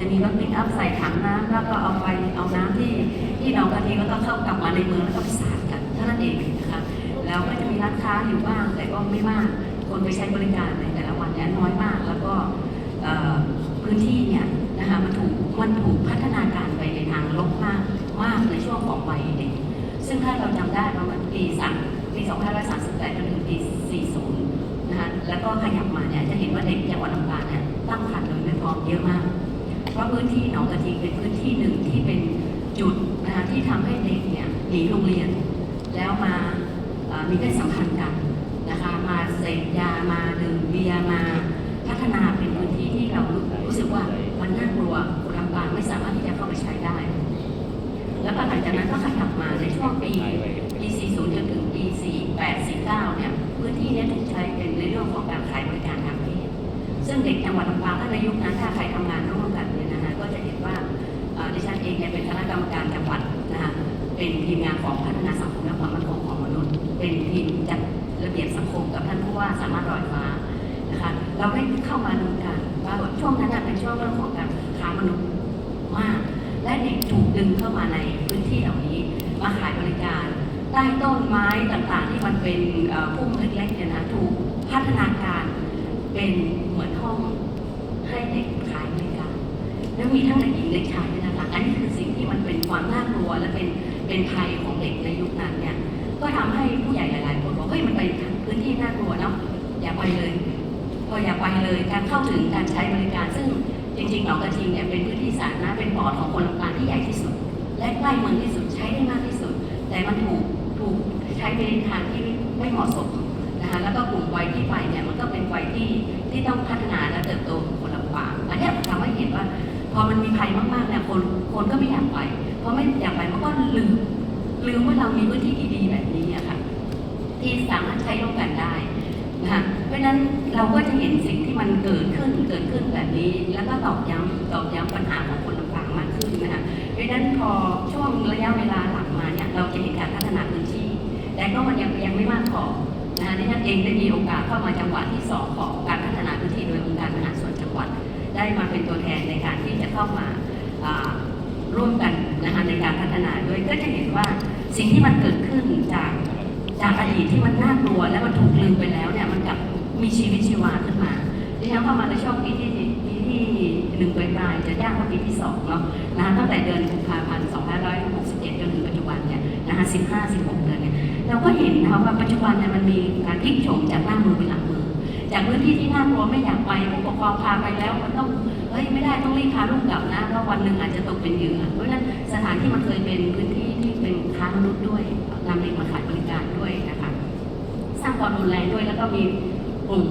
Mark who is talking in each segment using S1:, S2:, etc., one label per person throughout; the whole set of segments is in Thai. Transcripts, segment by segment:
S1: จะมีรถปิกอัพใส่ถังน้ำแล้วก็เอาไปเอาน้ำที่ที่หนองกะทิแล้วก็เข้ากลับมาในเมืองแล้วก็ไปสาดกันเท่านั้นเองนะคะแล้วก็จะมีร้านค้าอยู่บ้างแต่ก็ไม่มากคนไปใช้บริการในแต่ละวันเนี่ยน้อยมาก แล้วก็พื้นที่เนี่ยนะคะมันถูกมันถูกพัฒนาการไปในทางลบมากมากในช่วงของวัยเด็กซึ่งถ้าเราจำได้ประมาณปีสามปี2538จนถึงปี40นะคะแล้วก็ขยับมาเนี่ยจะเห็นว่าเด็กจังหวัดลำปางเนี่ยตั้งครรภ์โดยไม่พร้อมเยอะมาก เพราะพื้นที่หนองกระทิงเป็นพื้นที่หนึ่งที่เป็นจุดนะคะที่ทำให้เด็กเนี่ยหนีโรงเรียน แล้วมามีเพศสัมพันธ์กันนะคะมาเสพยามาดื่มเบียร์มาพัฒนาเป็นพื้นที่ที่เรารู้สึกว่ามันน่ากลัวลำปางไม่สามารถที่จะเข้าไปใช้ได้ แล้วหลังจากนั้นก็ขยับมาในช่วงปีปี 40 จนถึงปี 48 49 เนี่ยพื้นที่นี้ถูกใช้เป็นในเรื่องของการขายบริการทางเพศซึ่งเด็กจังหวัดลำปางถ้าในยุคนั้นถ้าใครทำงานร่ว เป็นทีมงานของพัฒนาสังคมและความมั่นคงของมนุษย์ เป็นทีมจัดระเบียบสังคมกับท่านผู้ว่าสามารถรอยฟ้านะคะเราได้เข้ามาดูกันว่าช่วงนั้นเป็นช่วงเรื่องของการค้ามนุษย์มาก และเด็กถูกดึงเข้ามาในพื้นที่เหล่านี้มาขายบริการ ใต้ต้นไม้ต่างๆ ที่มันเป็นพุ่มเล็กๆเนี่ยนะถูกพัฒนาการเป็นเหมือนห้องให้เด็กขายบริการ แล้วมีทั้งเด็กหญิงเด็กชายด้วยนะคะอันนี้คือสิ่งที่มันเป็นความน่ากลัวและเป็น เป็นภัยของเด็กในยุคนั้นเนี่ย ก็ทำให้ผู้ใหญ่หลาย ๆ คนบอกเฮ้ยมันเป็นพื้นที่น่ากลัวเนาะอย่าไปเลยก็อย่าไปเลยการเข้าถึงการใช้บริการซึ่งจริงๆหนองกระทิงเนี่ยเป็นพื้นที่สาธารณะเป็นปอดของคนลำปางที่ใหญ่ที่สุด และใกล้เมืองที่สุดใช้ได้มากที่สุด แต่มันถูกถูกใช้ไปในทางที่ไม่เหมาะสมนะคะแล้วก็กลุ่มวัยที่ไปเนี่ยมันก็เป็นวัยที่ที่ต้องพัฒนาและเติบโตของคนลำปางอันนี้ทำให้เห็นว่า พอมันมีภัยมากๆเนี่ยคนคนก็ไม่อยากไป เพอไม่อยากไปมันก็ลืมลืมว่าเรามีพื้นที่ดีๆแบบนี้อะค่ะ ที่สามารถใช้ร่วมกันได้นะคะเพราะฉะนั้นเราก็จะเห็นสิ่งที่มันเกิดขึ้นเกิดขึ้นแบบนี้ แล้วก็ตอกย้ำตอกย้ำปัญหาของคนลำปางมากขึ้นนะคะเพราะฉะนั้นพอช่วงระยะเวลาหลังมาเนี่ยเราจะเห็นการพัฒนาพื้นที่ แต่ก็มันยังยังไม่มากพอนะคะดิฉันเองได้มีโอกาสเข้ามาจังหวัดที่สองของการพัฒนาพื้นที่ ได้มาเป็นตัวแทนในการที่จะเข้ามาร่วมกันนะคะในการพัฒนาด้วยก็จะเห็นว่าสิ่งที่มันเกิดขึ้นจากจากอดีตที่มันน่ากลัว และมันถูกลืมไปแล้วเนี่ยมันกลับมีชีวิตชีวาขึ้นมาดิฉันเข้ามาในช่วงปีที่ปีที่หนึ่งปลายจะย่างเข้าปีที่สองเนาะนะคะตั้งแต่เดือนกุมภาพันธ์2567จนถึงปัจจุบันเนี่ยนะคะ15 16เดือนเนี่ยเราก็เห็นนะคะว่าปัจจุบันเนี่ยมันมีการ อจากพื้นที่ที่น่ากลัวไม่อยากไปผู้ปกครองพาไปแล้วมันต้องเฮ้ยไม่ได้ต้องรีบพาลูกกลับนะเพราะวันหนึ่งอาจจะตกเป็นเหยื่อเพราะฉะนั้นสถานที่มันเคยเป็นพื้นที่ที่เป็นค้ามนุษย์ด้วยนำเด็กมาขายบริการด้วยนะคะสร้างความรุนแรงด้วยแล้วก็มีกลุ่ม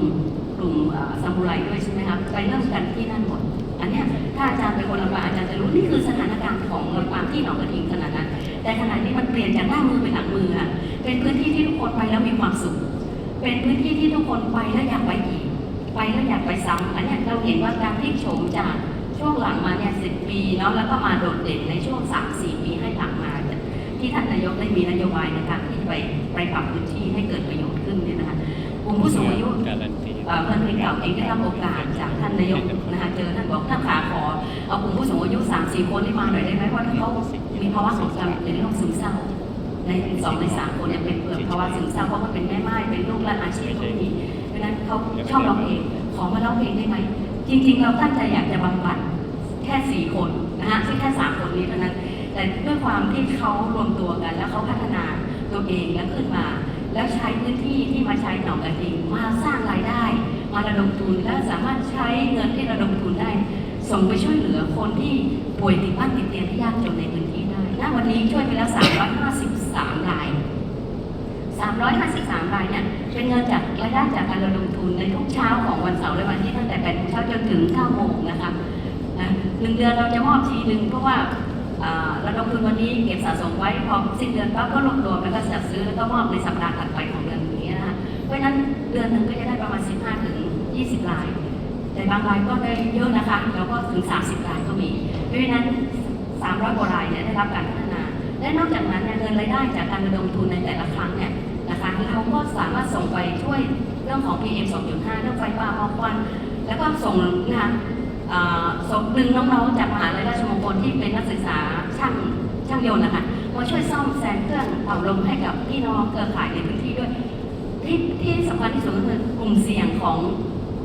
S1: กลุ่มซามูไรด้วยใช่ไหมครับไปเริ่มกันที่นั่นหมดอันเนี้ยถ้าอาจารย์เป็นคนลำปางอาจารย์จะรู้นี่คือสถานการณ์ของลำปางที่หนองกระทิงขนาดนั้น แต่ขณะที่มันเปลี่ยนจากหน้ามือเป็นหลังมือค่ะเป็นพื้นที่ที่ทุกคนไปแล้วมีความสุข เป็นพื้นที่ที่ทุกคนไปแล้วอยากไปอีก ไปแล้วอยากไปซ้ำอันเนี้ยเราเห็นว่าการพลิกโฉมจากช่วงหลังมาเนี่ยสิปีเนาะแล้วก็มาโดดเด่นในช่วงสามสี่ปีให้หลังมา ที่ท่านนายกได้มีนโยบายในการที่ไปไปปรับพื้นที่ให้เกิดประโยชน์ขึ้นเนี่ยนะคะกลุ่มผู้สูงอายุ
S2: การันตี
S1: เอ่อเพื่อนเพลงเก่าเองได้รับโอกาสจากท่านนายกนะคะเจอท่านบอกท่านขาขอเอากลุ่มผู้สูงอายุสามสี่คนที่มาหน่อยได้ไหมเพราะเขามีภาวะของการเป็นโรคซึมเศร้าในสองในสามคน เนี่ยเป็นเกิดภาวะซึมเศร้าเพราะว่าเป็นแม่ไม้เป็นลูกและอาชีพเขามีเพราะฉะนั้นเขาชอบร้องเพลงขอมาร้องเพลงได้ไหมจริงๆ เราตั้งใจอยากจะบำบัดแค่สี่คนนะคะซึ่งแค่สามคนนี้เท่านั้น แต่ด้วยความที่เขารวมตัวกัน แล้วเขาพัฒนาตัวเองแล้วขึ้นมา แล้วใช้พื้นที่ที่มาใช้หนองกระทิงมาสร้างรายได้ มาระดมทุนและสามารถใช้เงินที่ระดมทุนได้ ส่งไปช่วยเหลือคนที่ป่วยติดบ้านติดเตียงที่ยากจนในพื้นที่ได้ณวันนี้ช่วยไปแล้ว353รายเนี่ยเป็นเงินจากรายได้จากการระดมทุนในทุกเช้าของวันเสาร์และวันอาที่ตั้งแต่8โมงเช้าจนถึง9โมงนะคะนะหนึ่งเดือนเราจะมอบทีหนึ่งเพราะว่าอ่าระดมทุนวันนี้เก็บสะสมไว้พอสิ้นเดือนปั๊บก็รวบรวมแล้วก็จัดซื้อแล้วก็มอบในสัปดาห์ถัดไปของเดือนนี้นะคะเพราะฉะนั้นเดือนหนึ่งก็จะได้ประมาณ 15ถึง20ราย แต่บางรายก็ได้เยอะนะคะแล้วก็ถึง 30รายก็มีเพราะฉะนั้น 300กว่ารายเนี่ยได้รับการพัฒนาและนอกจากนั้นเนี่ยเงินรายได้จากการระดมทุนในแต่ละครั้งเนี่ย นะคะเราก็สามารถส่งไปช่วยเรื่องของ PM 2.5 เรื่องไฟป่าหมอกควัน แล้วก็ส่งนะคะส่งดึงน้องๆจากมหาลัยราชมงคลที่เป็นนักศึกษาช่างช่างยนต์นะคะมาช่วยซ่อมแซมเครื่องเป่าลมให้กับพี่น้องเครือข่ายในพื้นที่ด้วยที่ที่สำคัญที่สุดก็คือกลุ่มเสี่ยงของ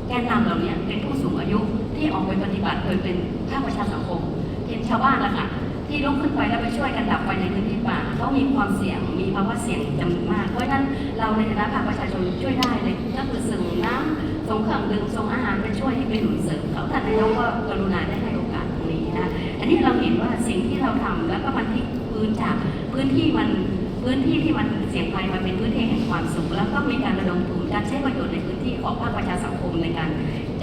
S1: แกนนำเราเนี่ยเป็นผู้สูงอายุที่ออกไปปฏิบัติโดยเป็นภาคประชาสังคมเห็นชาวบ้านนะคะ ที่ลุกขึ้นไปแล้วไปช่วยกันดับไฟในพื้นที่ป่าเขามีความเสี่ยงมีภาวะเสี่ยงจำนวนมาก เพราะฉะนั้นเราในฐานะภาคประชาชนช่วยได้เลยก็คือส่งน้ำส่งเครื่องดื่มส่งอาหารไปช่วยที่ไปหนุนเสริมเขาท่านนายกก็กรุณาได้ให้โอกาสตรงนี้นะอันนี้เราเห็นว่าสิ่งที่เราทำแล้วก็มันพลิกพื้นจากพื้นที่มันพื้นที่ที่มันเสี่ยงภัยมันเป็นพื้นที่แห่งความสุขแล้วก็มีการระดมทุนการใช้ประโยชน์ในพื้นที่ของภาคประชาสังคมในการ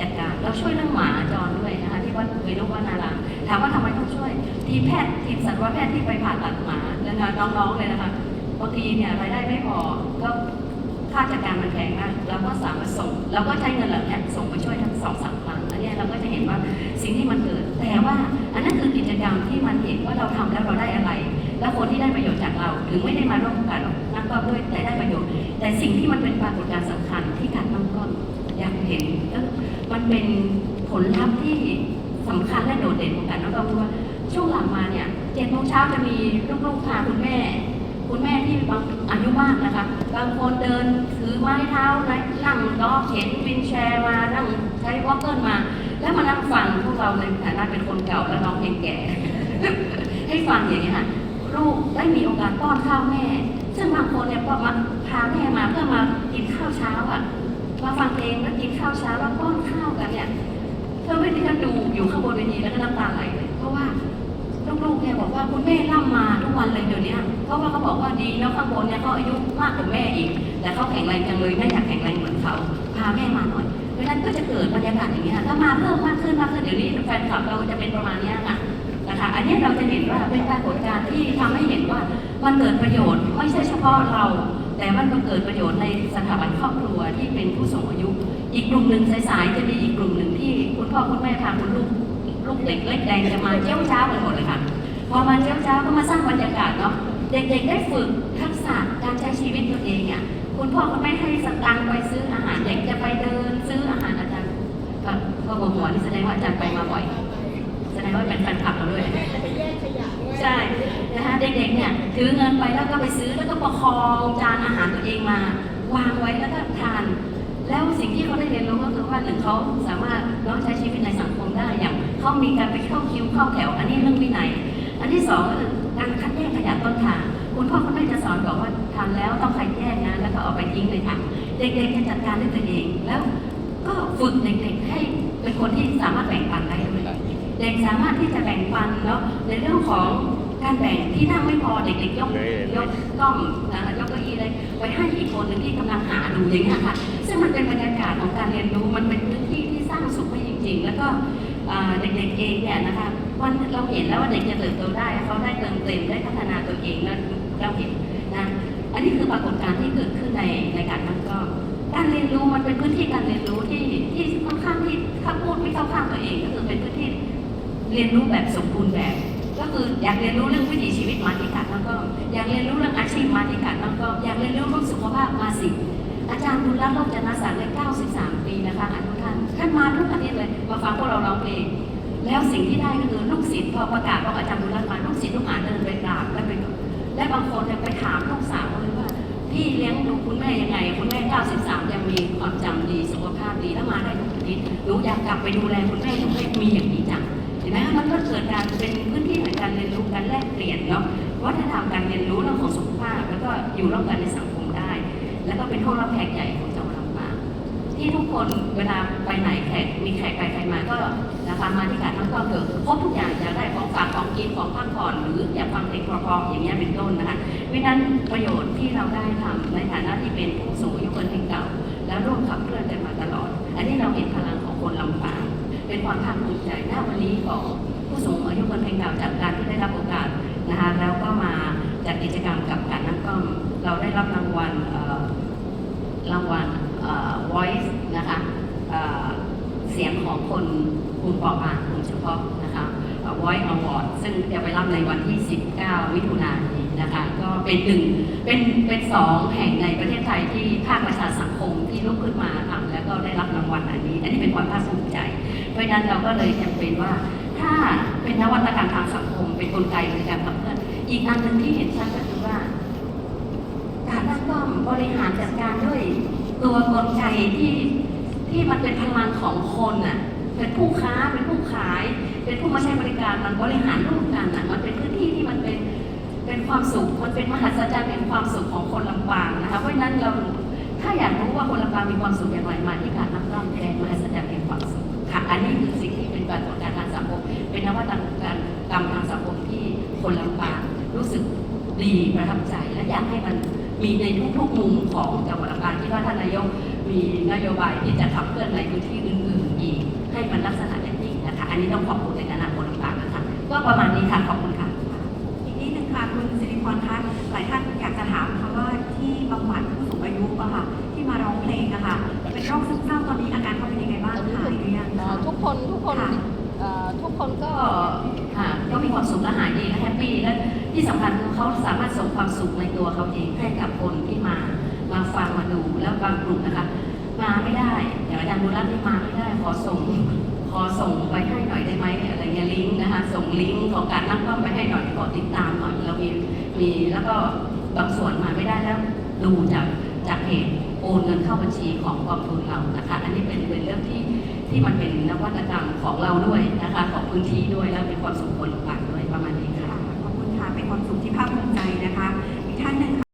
S1: จัดการเราช่วยเรื่องหมาจรด้วยนะคะที่วัดเวรุวนารามถามว่าทำไมต้องช่วย ทีมแพทย์ทีมสัตวแพทย์ที่ไปผ่าตัดหมานะคะน้องๆเลยนะคะบางทีเนี่ยรายได้ไม่พอก็ค่าจัดการมันแพงมากเราก็สามารถส่งเราก็ใช้เงินเหล่านี้ส่งไปช่วยทั้งสองสามครั้งอันเนี้ยเราก็จะเห็นว่าสิ่งที่มันเกิด แต่ว่าอันนั้นคือกิจกรรมที่มันเห็นว่าเราทำแล้วเราได้อะไร แล้วคนที่ได้ประโยชน์จากเราถึงไม่ได้มาร่วมกันนักก็ด้วยแต่ได้ประโยชน์ แต่สิ่งที่มันเป็นปรากฏการณ์สำคัญที่การตั้งก้อนอยากเห็นก็มันเป็นผลลัพธ์ที่สำคัญและโดดเด่นของการตั้งก้อนเพราะว่า ช่วงหลังมาเนี่ยเจ็ดโมงเช้าจะมีลูกๆพาคุณแม่ คุณแม่ที่บางอายุมากนะคะบางคนเดินถือไม้เท้านั่งล้อเข็นวินแชร์มานั่งใช้วอล์กเกอร์มา แล้วมานั่งฟังพวกเราในฐานะเป็นคนเก่าและน้องเพลงแก่ ให้ฟังอย่างนี้ค่ะลูกได้มีโอกาสป้อนข้าวแม่ ซึ่งบางคนเนี่ยก็มาพาแม่มาเพื่อมากินข้าวเช้าอะมาฟังเพลงแล้วกินข้าวเช้าแล้วป้อนข้าวกันเนี่ยเธอไม่ได้ฉันดูอยู่ข้างบนเวทีแล้วก็น้ำตาไหลเลยเพราะว่า ลูกๆเนี่ยบอกว่าคุณแม่ร่ำมาทุกวันเลยเดี๋ยวนี้เพราะว่าเขาบอกว่าดีแล้วข้างบนเนี่ยเขาอายุมากกว่าแม่อีก แต่เขาแข็งแรงจังเลยแม่อยากแข็งแรงเหมือนเขาพาแม่มาหน่อยเพราะนั้นก็จะเกิดบรรยากาศอย่างนี้ค่ะถ้ามาเพิ่มมากขึ้นมากขึ้นเดี๋ยวนี้แฟนคลับเราจะเป็นประมาณนี้ค่ะนะคะ อันนี้เราจะเห็นว่าเป็นปรากฏการณ์ที่ทำให้เห็นว่ามันเกิดประโยชน์ไม่ใช่เฉพาะเรา แต่มันก็เกิดประโยชน์ในสถาบันครอบครัวที่เป็นผู้สูงอายุ อีกกลุ่มหนึ่งสายๆจะมีอีกกลุ่มหนึ่งที่คุณพ่อคุณแม่พาคุณลูก ลูกเด็กเล็กแดงจะมาเจ้าเช้ากันหมดเลยค่ะพอมาเจ้าเช้าก็มาสร้างบรรยากาศเนาะเด็กๆได้ฝึกทักษะการใช้ชีวิตตัวเองอะคุณพ่อคุณแม่ให้สตังค์ไปซื้ออาหารเด็กจะไปเดินซื้ออาหารอาจารย์ก็ก็บอกหัวนี่แสดงว่าอาจารย์ไปมาบ่อยแสดงว่าเป็นแฟนคลับเราด้วย
S2: ไปแยกขยะด้วย
S1: ใช่นะคะเด็กๆเนี่ยถือเงินไปแล้วก็ไปซื้อแล้วก็ประคองจานอาหารตัวเองมาวางไว้แล้วก็ทาน แล้วสิ่งที่เขาได้เรียนรู้ก็คือว่าหนึ่งเขาสามารถน้องใช้ชีวิตในสังคมได้อย่าง เขามีการไปเข้าคิวเข้าแถว อันนี้เรื่องวินัยอันที่สองก็คือการคัดแยกขยะต้นทาง คุณพ่อคุณแม่จะสอนบอกว่าทานแล้วต้องคัดแยกนะ แล้วก็เอาไปทิ้งในถังเด็กๆจะจัดการด้วยตัวเอง แล้วก็ฝึกเด็กๆให้เป็นคนที่สามารถแบ่งปันได้ด้วยเด็กสามารถที่จะแบ่งปันแล้วในเรื่องของการแบ่งที่นั่งไม่พอเด็กๆยกยกกล้องนะยกเก้าอี้เลยไว้ให้อีกคนหนึ่งที่กำลังหาดูอย่างเงี้ยค่ะซึ่งมันเป็นบรรยากาศของการเรียนรู้มันเป็นพื้นที่ที่สร้างสุขให้จริง ๆ แล้วก็ เด็กๆเองเนี่ยนะคะมันเราเห็นแล้วว่าเด็กจะเติบโตได้เขาได้เติมเต็มได้พัฒนาตัวเองแล้วเราเห็นนะอันนี้คือปรากฏการณ์ที่เกิดขึ้นในในการนั่งกล้องการเรียนรู้มันเป็นพื้นที่การเรียนรู้ที่ที่ค่อนข้างที่ถ้าพูดไม่เข้าข้างตัวเองก็คือเป็นพื้นที่เรียนรู้แบบสมบูรณ์แบบ ก็คืออยากเรียนรู้เรื่องวิถีชีวิตมาติกัดแล้วก็อยากเรียนรู้เรื่องอาชีพมาติกัดแล้วก็อยากเรียนรู้เรื่องสุขภาพมาสิอาจารย์บุญรัตน์โลกจนสารเลย93 ปีนะคะอนุท่านท่านมาทุกอาท มาฟังพวกเราร้องเพลง แล้วสิ่งที่ได้ก็คือลูกศิษย์พอประกาศว่าอาจารย์บุญรัตมาลูกศิษย์ลูกหาเดินไปกราบและไปและบางคนเนี่ยไปถามลูกสาวเลยว่าพี่เลี้ยงดูคุณแม่ยังไง คุณแม่ 93 ยังมีความจำดีสุขภาพดีแล้วมาได้ทุกอาทิตย์หนูอยากกลับไปดูแลคุณแม่หนูให้มีอย่างนี้จังเห็นไหมมันก็เกิดการเป็นพื้นที่แห่งการเรียนรู้การแลกเปลี่ยนเนาะวัฒนธรรมการเรียนรู้เรื่องของสุขภาพ แล้วก็อยู่ร่วมกันในสังคมได้ แล้วก็เป็นห้องรับแขกใหญ่ของ ที่ทุกคนเวลาไปไหนแขกมีแขกไปใครมาก็นะคะมาที่การทั้งก็เกิดครบทุกอย่างอยากได้ของฝากของกินของพักผ่อนหรืออยากฟังเพลงเพราะๆอย่างเงี้ยเป็นต้นนะคะเพราะนั้นประโยชน์ที่เราได้ทำในฐานะที่เป็นผู้สูงอายุคนแห่งเก่า แล้วร่วมขับเคลื่อนกันมาตลอด อันนี้เราเห็นพลังของคนลำปางเป็นความภาคภูมิใจณวันนี้ของผู้สูงอายุคนเพลงเก่าจากการที่ได้รับโอกาสนะคะแล้วก็มาจัดกิจกรรมกับการนั่งกล้องเราได้รับรางวัลรางวัล voice นะคะเสียงของคนกลุ่มเปราะบางกลุ่มเฉพาะนะคะ voice award ซึ่งจะไปรับในวันที่ 19 มิถุนายนนี้นะคะก็เป็นหนึ่งเป็นเป็นสองแห่งในประเทศไทยที่ภาคประชาสังคมที่ลุกขึ้นมาทำแล้วก็ได้รับรางวัลอันนี้ อันนี้เป็นความภาคภูมิใจ เพราะฉะนั้นเราก็เลยจำเป็นว่าถ้าเป็นนวัตกรรมทางสังคม เป็นกลไกในการขับเคลื่อนอีกอันหนึ่งที่เห็นชัดก็คือว่า การตั้งป้อมบริหารจัดการด้วย ตัวกลไกที่ที่มันเป็นพลังของคนน่ะ เป็นผู้ค้าเป็นผู้ขาย เป็นผู้มาใช้บริการมันบริหารร่วมกันน่ะมันเป็นพื้นที่ที่มันเป็นเป็นความสุขมันเป็นมหัศจรรย์แห่งความสุขของคนลำปางนะคะเพราะฉะนั้นเราถ้าอยากรู้ว่าคนลำปางมีความสุขอย่างไรมาที่การตั้งป้อมแทนมหัศจรรย์แห่งความสุขค่ะอันนี้คือสิ่งที่เป็นปรากฏการณ์ทางสังคมเป็นนวัตกรรมกรรมทางสังคมที่คนลำปางรู้สึกดีประทับใจและอยากให้มัน มีในทุกๆมุมของจังหวัดลำปางที่ว่าท่านนายกมีนโยบายที่จะขับเคลื่อนในพื้นที่อื่นๆอีก ให้มันลักษณะอย่างนี้นะคะ อันนี้ต้องขอบคุณในฐานะคนลำปางนะคะก็ประมาณนี้ค่ะขอบคุณค่ะ
S2: อีกนิดนึงค่ะคุณสิริพรคะหลายท่านอยากจะถามค่ะว่าที่บำบัดผู้สูงอายุอะค่ะที่มาร้องเพลงอะค่ะเป็นโรคซึมเศร้าตอนนี้อาการเขาเป็นยังไงบ้างคะหายหรือยัง
S3: เอ่
S2: คะ
S3: อทุกคนทุกคน
S2: ค่ะ
S3: เอ่อทุกคนก็
S1: ก็ค่ะก็มีความสุขและหายดีและแฮปปี้และ ที่สำคัญคือเขาสามารถส่งความสุขในตัวเขาเองให้กับคนที่มามาฟังมาดูแล้วบางกลุ่มนะคะมาไม่ได้อย่างอาจารย์บุรัตน์นี่มาไม่ได้ขอส่งขอส่งไปให้หน่อยได้ไหมอะไรเงี้ยลิงก์นะคะส่งลิงก์ของการนั่งต้อมไปให้หน่อยขอติดตามหน่อยเรามีมีแล้วก็บางส่วนมาไม่ได้แล้วดูจากจากเพจโอนเงินเข้าบัญชีของกองทุนเรานะคะ อันนี้เป็นเป็นเรื่องที่ที่มันเป็นนวัตกรรมของเราด้วยนะคะของพื้นที่ด้วยแล้วเป็นความสุขควระมาณนี้ค่ะ
S2: ค่ะขอบคุณค่ะเป็นความสุขที่ ภาคภูมิใจนะคะ